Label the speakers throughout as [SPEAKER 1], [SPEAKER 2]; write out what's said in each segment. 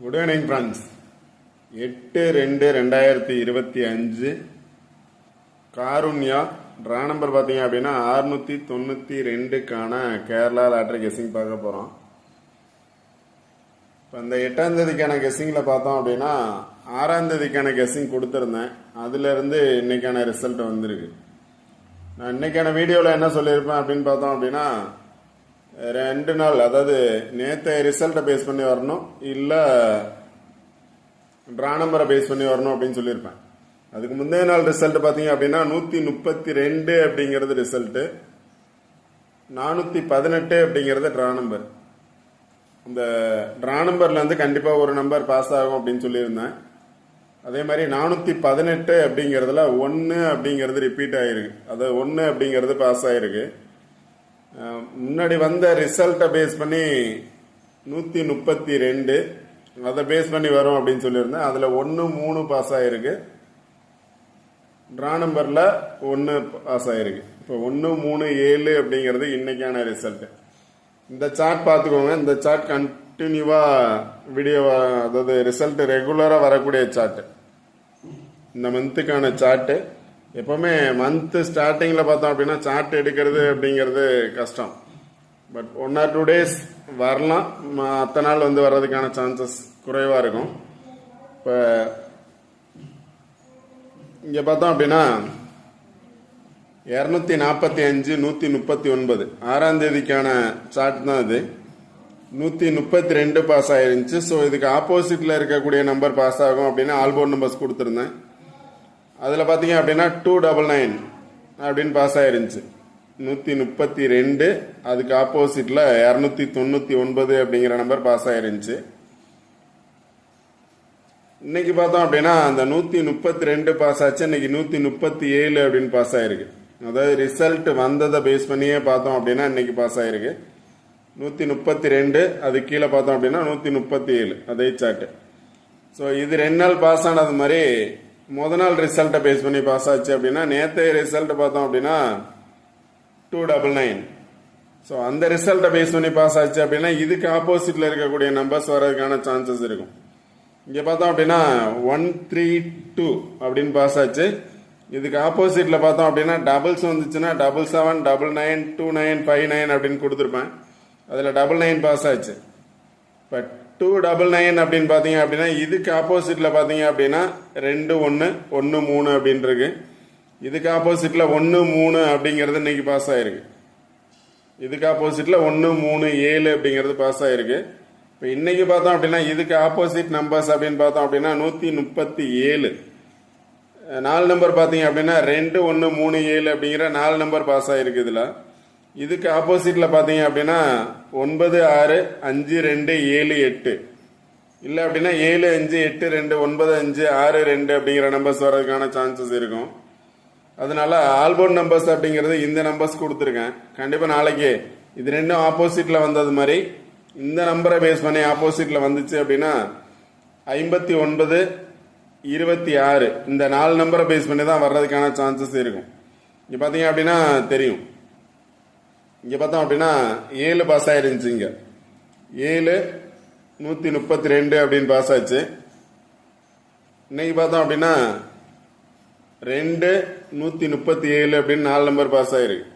[SPEAKER 1] Good evening friends எட்டு ரெண்டு ரெண்டாயிரத்தி இருபத்தி அஞ்சு காருண்யா ட்ரா நம்பர் பார்த்தீங்க அப்படின்னா ஆறுநூற்றி தொண்ணூற்றி ரெண்டுக்கான கேரளா லாட்ரி கெஸ்ஸிங் பார்க்க போகிறோம் இப்போ இந்த எட்டாம் தேதிக்கான கெஸ்ஸிங்கில் பார்த்தோம் அப்படின்னா ஆறாம் தேதிக்கான கெஸ்ஸிங் கொடுத்துருந்தேன். அதுலேருந்து இன்றைக்கான ரிசல்ட் வந்திருக்கு. நான் இன்றைக்கான வீடியோவில் என்ன சொல்லியிருப்பேன் அப்படின்னு பார்த்தோம் அப்படின்னா ரெண்டு நாள் அதாவது நேற்று ரிசல்ட்டை பேஸ் பண்ணி வரணும் இல்லை ட்ரா நம்பரை பேஸ் பண்ணி வரணும் அப்படின்னு சொல்லியிருப்பேன். அதுக்கு முந்தைய நாள் ரிசல்ட் பார்த்தீங்க அப்படின்னா நூற்றி முப்பத்தி ரெண்டு அப்படிங்கிறது ரிசல்ட்டு நானூற்றி பதினெட்டு அப்படிங்கிறது ட்ரா நம்பர் இந்த ட்ரா நம்பர்லேருந்து கண்டிப்பாக ஒரு நம்பர் பாஸ் ஆகும் அப்படின்னு சொல்லியிருந்தேன். அதே மாதிரி நானூற்றி பதினெட்டு அப்படிங்கிறதுல ஒன்று அப்படிங்கிறது ரிப்பீட் ஆகிருக்கு அது ஒன்று அப்படிங்கிறது பாஸ் ஆகிருக்கு முன்னாடி வந்த ரிசல்ட்டை பேஸ் பண்ணி நூற்றி முப்பத்தி ரெண்டு. அதை பேஸ் பண்ணி வரும் அப்படின்னு சொல்லியிருந்தேன். அதில் ஒன்று மூணு பாஸ் ஆகிருக்கு ட்ரா நம்பரில் ஒன்று பாஸ் ஆகிருக்கு இப்போ ஒன்று மூணு ஏழு அப்படிங்கிறது இன்றைக்கான ரிசல்ட்டு இந்த சார்ட் பார்த்துக்கோங்க. இந்த சார்ட் கண்டினியூவாக வீடியோ அதாவது ரிசல்ட் ரெகுலராக வரக்கூடிய சார்ட்டு இந்த மந்த்துக்கான சார்ட்டு எப்போவுமே மந்த்து ஸ்டார்டிங்கில் பார்த்தோம் அப்படின்னா சார்ட் எடுக்கிறது அப்படிங்கிறது கஷ்டம். But one or two days வரலாம். அத்த நாள் வந்து வர்றதுக்கான சான்சஸ் குறைவாக இருக்கும். இப்போ இங்கே பார்த்தோம் அப்படின்னா இரநூத்தி நாற்பத்தி அஞ்சு நூற்றி முப்பத்தி ஒன்பது. ஆறாம் தேதிக்கான சார்ட் தான் இது. நூற்றி முப்பத்தி ரெண்டு பாஸ் ஆயிருந்துச்சு. ஸோ இதுக்கு ஆப்போசிட்டில் இருக்கக்கூடிய நம்பர் பாஸ் ஆகும் அப்படின்னு ஆல்போர்ட் நம்பர்ஸ் கொடுத்துருந்தேன். அதில் பார்த்தீங்க அப்படின்னா டூ டபுள் நைன் அப்படின்னு பாஸ் ஆயிருந்துச்சு. நூற்றி முப்பத்தி ரெண்டு அதுக்கு ஆப்போசிட்டில் இரநூத்தி தொண்ணூற்றி ஒன்பது அப்படிங்கிற நம்பர் பாஸ் ஆயிருந்துச்சு. இன்னைக்கு பார்த்தோம் அப்படின்னா அந்த நூற்றி முப்பத்தி ரெண்டு பாஸ் ஆச்சு. இன்னைக்கு நூற்றி முப்பத்தி ஏழு அப்படின்னு பாஸ் ஆயிருக்கு. அதாவது ரிசல்ட் வந்ததை பேஸ் பண்ணியே பார்த்தோம் அப்படின்னா இன்னைக்கு பாஸ் ஆயிருக்கு. நூற்றி முப்பத்தி ரெண்டு அது கீழே பார்த்தோம் அப்படின்னா நூற்றி முப்பத்தி ஏழு அதே சாட்டு ஸோ இது ரெண்டு நாள் பாஸ் ஆனது மாதிரி முத நாள் ரிசல்ட்டை பேஸ் பண்ணி பாஸ் ஆச்சு அப்படின்னா நேற்றைய ரிசல்ட் பார்த்தோம் அப்படின்னா டூ டபுள் நைன் ஸோ அந்த ரிசல்ட்டை பேஸ் பண்ணி பாஸ் ஆச்சு அப்படின்னா இதுக்கு ஆப்போசிட்டில் இருக்கக்கூடிய நம்பர்ஸ் வர்றதுக்கான சான்சஸ் இருக்கும். இங்கே பார்த்தோம் அப்படின்னா ஒன் த்ரீ டூ அப்படின்னு பாஸ் ஆச்சு. இதுக்கு ஆப்போசிட்டில் பார்த்தோம் அப்படின்னா டபுள்ஸ் வந்துச்சுன்னா double seven double nine two nine five nine அப்படின்னு கொடுத்துருப்பேன். அதில் டபுள் நைன் பாஸ் ஆச்சு. பட் டூ டபுள் நைன் அப்படின்னு பார்த்தீங்க அப்படின்னா இதுக்கு ஆப்போசிட்டில் பார்த்தீங்க அப்படின்னா ரெண்டு ஒன்று ஒன்று மூணு அப்படின்ட்டுருக்கு இதுக்கு ஆப்போசிட்டில் ஒன்று மூணு அப்படிங்கிறது இன்னைக்கு பாஸ் ஆயிருக்கு. இதுக்கு ஆப்போசிட்டில் ஒன்று மூணு ஏழு அப்படிங்கிறது பாஸ் ஆயிருக்கு. இப்போ இன்னைக்கு பார்த்தோம் அப்படின்னா இதுக்கு ஆப்போசிட் நம்பர்ஸ் அப்படின்னு பார்த்தோம் அப்படின்னா நூற்றி முப்பத்தி ஏழு. நாலு நம்பர் பார்த்தீங்க அப்படின்னா ரெண்டு ஒன்று மூணு ஏழு அப்படிங்கிற நாலு நம்பர் பாஸ் ஆகிருக்கு இதில். இதுக்கு ஆப்போசிட்டில் பார்த்தீங்க அப்படின்னா ஒன்பது ஆறு அஞ்சு ரெண்டு ஏழு எட்டு. இல்லை அப்படின்னா ஏழு அஞ்சு எட்டு ரெண்டு ஒன்பது அஞ்சு ஆறு ரெண்டு அப்படிங்கிற நம்பர்ஸ் வர்றதுக்கான சான்சஸ் இருக்கும். அதனால ஆல்போர்ட் நம்பர்ஸ் அப்படிங்கிறது இந்த நம்பர்ஸ் கொடுத்துருக்கேன். கண்டிப்பாக நாளைக்கு இது ரெண்டும் ஆப்போசிட்டில் வந்தது மாதிரி இந்த நம்பரை பேஸ் பண்ணி ஆப்போசிட்டில் வந்துச்சு அப்படின்னா ஐம்பத்தி ஒன்பது இருபத்தி ஆறு இந்த நாலு நம்பரை பேஸ் பண்ணி தான் வர்றதுக்கான சான்சஸ் இருக்கும். இங்கே பார்த்தீங்க அப்படின்னா தெரியும். இங்கே பார்த்தோம் அப்படின்னா ஏழு பாஸ் ஆயிருந்துச்சு இங்கே. ஏழு நூற்றி முப்பத்தி ரெண்டு அப்படின்னு பாஸ் ஆச்சு. இன்னைக்கு பார்த்தோம் அப்படின்னா ரெண்டு நூற்றி முப்பத்தி ஏழு அப்படின்னு நாலு நம்பர் பாஸ் ஆயிருக்கு.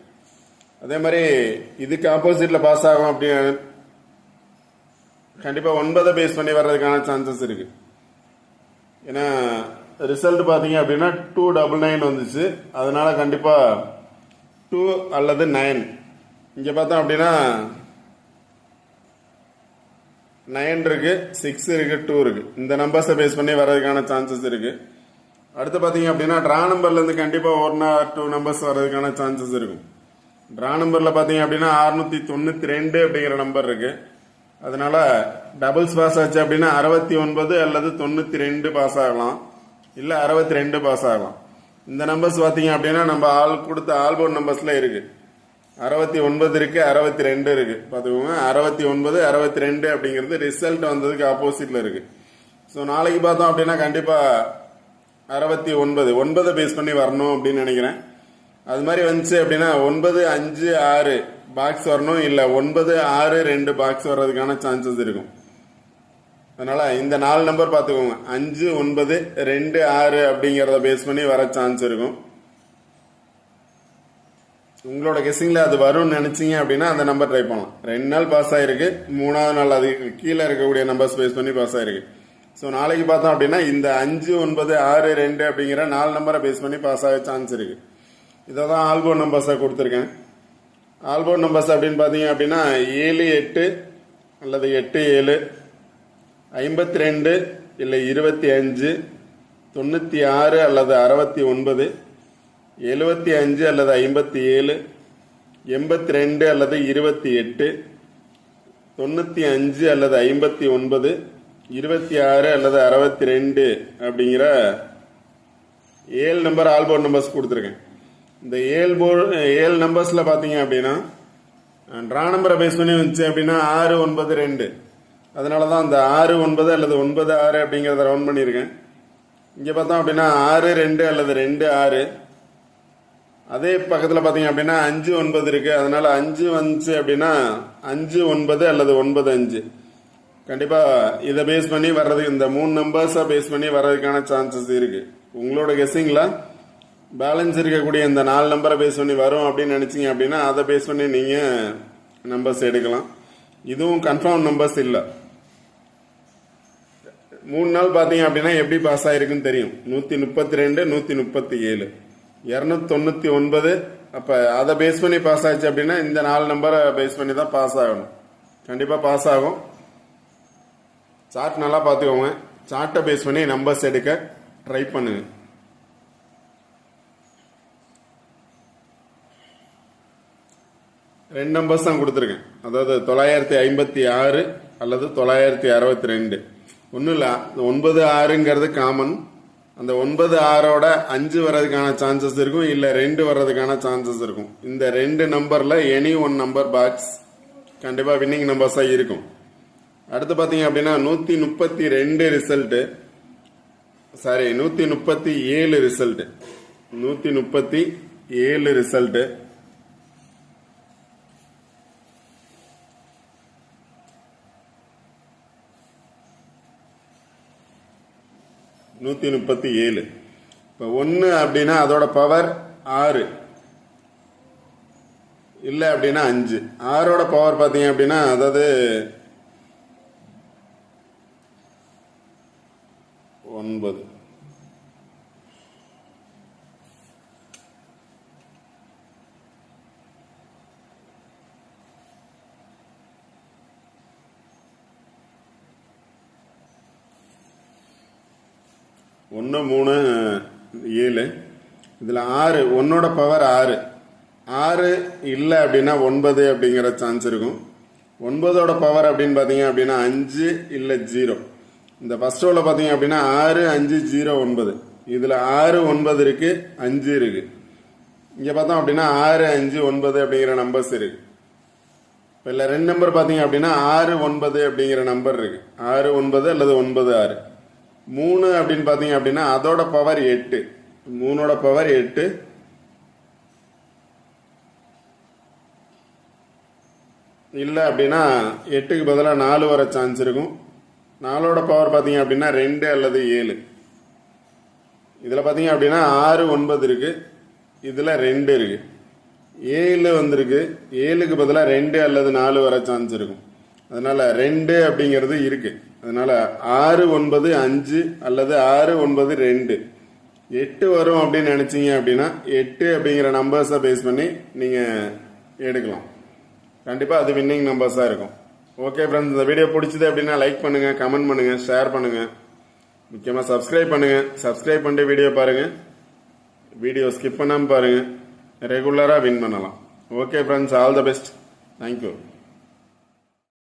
[SPEAKER 1] அதே மாதிரி இதுக்கு ஆப்போசிட்டில் பாஸ் ஆகும் அப்படின்னு கண்டிப்பாக ஒன்பதை பேஸ் பண்ணி வர்றதுக்கான சான்சஸ் இருக்கு. ஏன்னா ரிசல்ட் பார்த்தீங்க அப்படின்னா டூ டபுள் நைன் வந்துச்சு. அதனால கண்டிப்பாக டூ அல்லது நைன் இங்கே பார்த்தோம் அப்படின்னா நைன் இருக்கு சிக்ஸ் இருக்கு டூ இருக்கு. இந்த நம்பர்ஸை பேஸ் பண்ணி வர்றதுக்கான சான்சஸ் இருக்கு. அடுத்து பார்த்தீங்க அப்படின்னா ட்ரா நம்பர்லேருந்து கண்டிப்பாக ஒன் ஆர் டூ நம்பர்ஸ் வர்றதுக்கான சான்சஸ் இருக்கும். ட்ரா நம்பரில் பார்த்தீங்க அப்படின்னா அறுநூத்தி தொண்ணூற்றி ரெண்டு அப்படிங்கிற நம்பர் இருக்கு. அதனால டபுள்ஸ் பாஸ் ஆச்சு அப்படின்னா அறுபத்தி ஒன்பது அல்லது தொண்ணூற்றி ரெண்டு பாஸ் ஆகலாம். இல்லை அறுபத்தி ரெண்டு பாஸ் ஆகலாம். இந்த நம்பர்ஸ் பார்த்தீங்க அப்படின்னா நம்ம ஆள் கொடுத்த ஆல்போர்ட் நம்பர்ஸில் இருக்குது அறுபத்தி ஒன்பது இருக்கு அறுபத்தி ரெண்டு இருக்கு. பார்த்துக்கோங்க. அறுபத்தி ஒன்பது அறுபத்தி ரெண்டு அப்படிங்கிறது ரிசல்ட் வந்ததுக்கு ஆப்போசிட்ல இருக்கு. ஸோ நாளைக்கு பார்த்தோம் அப்படின்னா கண்டிப்பாக அறுபத்தி ஒன்பது. ஒன்பதை பேஸ் பண்ணி வரணும் அப்படின்னு நினைக்கிறேன். அது மாதிரி வந்துச்சு அப்படின்னா ஒன்பது அஞ்சு ஆறு பாக்ஸ் வரணும். இல்லை ஒன்பது ஆறு ரெண்டு பாக்ஸ் வர்றதுக்கான சான்சஸ் இருக்கும். அதனால இந்த நாலு நம்பர் பார்த்துக்கோங்க. அஞ்சு ஒன்பது ரெண்டு ஆறு அப்படிங்கிறத பேஸ் பண்ணி வர சான்ஸ் இருக்கும். உங்களோட கெஸ்ஸிங்கில் அது வரும்னு நினைச்சீங்க அப்படின்னா அந்த நம்பர் ட்ரை பண்ணலாம். ரெண்டு நாள் பாஸ் ஆயிருக்கு மூணாவது நாள் அது கீழே இருக்கக்கூடிய நம்பர்ஸ் பேஸ் பண்ணி பாஸ் ஆயிருக்கு. ஸோ நாளைக்கு பார்த்தோம் அப்படின்னா இந்த அஞ்சு ஒன்பது ஆறு ரெண்டு அப்படிங்கிற நாலு நம்பரை பேஸ் பண்ணி பாஸ் ஆக சான்ஸ் இருக்கு. இதை தான் ஆல்போர்ட் நம்பர்ஸாக கொடுத்துருக்கேன். ஆல்போர்ட் நம்பர்ஸ் அப்படின்னு பார்த்தீங்க அப்படின்னா ஏழு எட்டு அல்லது எட்டு ஏழு ஐம்பத்தி ரெண்டு இல்லை இருபத்தி அஞ்சு தொண்ணூற்றி ஆறு அல்லது அறுபத்தி ஒன்பது எழுபத்தி அஞ்சு அல்லது ஐம்பத்தி ஏழு எண்பத்தி ரெண்டு அல்லது இருபத்தி எட்டு தொண்ணூற்றி அஞ்சு அல்லது ஐம்பத்தி ஒன்பது இருபத்தி ஆறு அல்லது அறுபத்தி ரெண்டு அப்படிங்கிற ஏழு நம்பர் ஆல்போர்ட் நம்பர்ஸ் கொடுத்துருக்கேன். இந்த ஏழு போர்டு ஏழு நம்பர்ஸில் பார்த்தீங்க அப்படின்னா ட்ரா நம்பரை பேஸ் பண்ணி வந்துச்சு அப்படின்னா ஆறு ஒன்பது ரெண்டு. அதனால தான் அந்த ஆறு ஒன்பது அல்லது ஒன்பது ஆறு அப்படிங்கிறத ரவுண்ட் பண்ணியிருக்கேன். இங்கே பார்த்தோம் அப்படின்னா ஆறு ரெண்டு அல்லது ரெண்டு ஆறு அதே பக்கத்தில் பார்த்தீங்க அப்படின்னா அஞ்சு ஒன்பது இருக்குது அதனால் அஞ்சு வந்துச்சு அப்படின்னா அஞ்சு ஒன்பது அல்லது ஒன்பது அஞ்சு. கண்டிப்பாக இதை பேஸ் பண்ணி வர்றதுக்கு இந்த மூணு நம்பர்ஸை பேஸ் பண்ணி வர்றதுக்கான சான்சஸ் இருக்குது உங்களோட கெஸ்ஸிங்கில் பேலன்ஸ் இருக்கக்கூடிய இந்த நாலு நம்பரை பேஸ் பண்ணி வரும் அப்படின்னு நினச்சிங்க அப்படின்னா அதை பேஸ் பண்ணி நீங்கள் நம்பர்ஸ் எடுக்கலாம். இதுவும் கன்ஃபார்ம் நம்பர்ஸ் இல்லை. மூணு நாள் பார்த்தீங்க அப்படின்னா எப்படி பாஸ் ஆகிருக்குன்னு தெரியும். நூற்றி முப்பத்தி ரெண்டு நூற்றி முப்பத்தி ஏழு. இரநூத்தி தொண்ணூற்றி ஒன்பது. அப்போ அதை பேஸ் பண்ணி பாஸ் ஆச்சு அப்படின்னா இந்த நாலு நம்பரை பேஸ் பண்ணி தான் பாஸ் ஆகணும். கண்டிப்பாக பாஸ் ஆகும். சார்ட் நல்லா பார்த்துக்கோங்க. சார்ட்டை பேஸ் பண்ணி நம்பர்ஸ் எடுக்க ட்ரை பண்ணுங்க. ரெண்டு நம்பர்ஸ் தான் கொடுத்துருக்கேன். அதாவது தொள்ளாயிரத்தி ஐம்பத்தி ஆறு அல்லது தொள்ளாயிரத்தி அறுபத்தி ரெண்டு. ஒன்றும் இல்லை ஒன்பது ஆறுங்கிறது காமன் அந்த ஒன்பது ஆறோட அஞ்சு வர்றதுக்கான சான்சஸ் இருக்கும் இல்லை ரெண்டு வர்றதுக்கான சான்சஸ் இருக்கும். இந்த ரெண்டு நம்பரில் எனி ஒன் நம்பர் பாக்ஸ் கண்டிப்பாக வின்னிங் நம்பர்ஸாக இருக்கும். அடுத்து பார்த்தீங்க அப்படின்னா நூற்றி முப்பத்தி ரெண்டு ரிசல்ட்டு சாரி நூற்றி முப்பத்தி ஏழு ரிசல்ட்டு நூற்றி முப்பத்தி ஏழு ரிசல்ட்டு நூற்றி முப்பத்தி ஏழு. இப்போ ஒன்று அப்படின்னா அதோட பவர் ஆறு. இல்லை அப்படின்னா அஞ்சு. ஆறோட பவர் பார்த்தீங்க அப்படின்னா அதாவது ஒன்பது. ஒன்று மூணு ஏழு. இதில் ஆறு ஒன்னோட பவர் ஆறு. ஆறு இல்லை அப்படின்னா ஒன்பது அப்படிங்கிற சான்ஸ் இருக்கும். ஒன்பதோட பவர் அப்படின்னு பார்த்தீங்க அப்படின்னா அஞ்சு இல்லை ஜீரோ இந்த ஃபஸ்ட் ரோவில் பார்த்தீங்க அப்படின்னா ஆறு அஞ்சு ஜீரோ ஒன்பது. இதில் ஆறு ஒன்பது இருக்குது அஞ்சு இருக்குது இங்கே பார்த்தோம் அப்படின்னா ஆறு அஞ்சு ஒன்பது அப்படிங்கிற நம்பர்ஸ் இருக்குது இப்போ இல்லை ரெண்டு நம்பர் பார்த்தீங்க அப்படின்னா ஆறு ஒன்பது அப்படிங்கிற நம்பர் இருக்குது ஆறு ஒன்பது அல்லது ஒன்பது ஆறு. மூணு அப்படின்னு பார்த்தீங்க அப்படின்னா அதோட பவர் எட்டு. மூணோட பவர் எட்டு. இல்லை அப்படின்னா எட்டுக்கு பதிலாக நாலு வர சான்ஸ் இருக்கும். நாலோட பவர் பார்த்தீங்க அப்படின்னா ரெண்டு அல்லது ஏழு. இதில் பார்த்தீங்க அப்படின்னா ஆறு ஒன்பது இருக்குது இதில் ரெண்டு இருக்குது ஏழு வந்திருக்கு. ஏழுக்கு பதிலாக ரெண்டு அல்லது நாலு வர சான்ஸ் இருக்கும். அதனால் ரெண்டு அப்படிங்கிறது இருக்குது அதனால் ஆறு ஒன்பது அஞ்சு அல்லது ஆறு ஒன்பது ரெண்டு. எட்டு வரும் அப்படின்னு நினச்சிங்க அப்படின்னா எட்டு அப்படிங்கிற நம்பர்ஸை பேஸ் பண்ணி நீங்கள் எடுக்கலாம். கண்டிப்பாக அது வின்னிங் நம்பர்ஸாக இருக்கும். ஓகே ஃப்ரெண்ட்ஸ் இந்த வீடியோ பிடிச்சது அப்படின்னா லைக் பண்ணுங்கள் கமெண்ட் பண்ணுங்கள் ஷேர் பண்ணுங்கள் முக்கியமாக சப்ஸ்கிரைப் பண்ணுங்கள் சப்ஸ்கிரைப் பண்ணிட்டு வீடியோ பாருங்கள் வீடியோ ஸ்கிப் பண்ணாமல் பாருங்கள் ரெகுலராக வின் பண்ணலாம். Okay friends all the best thank you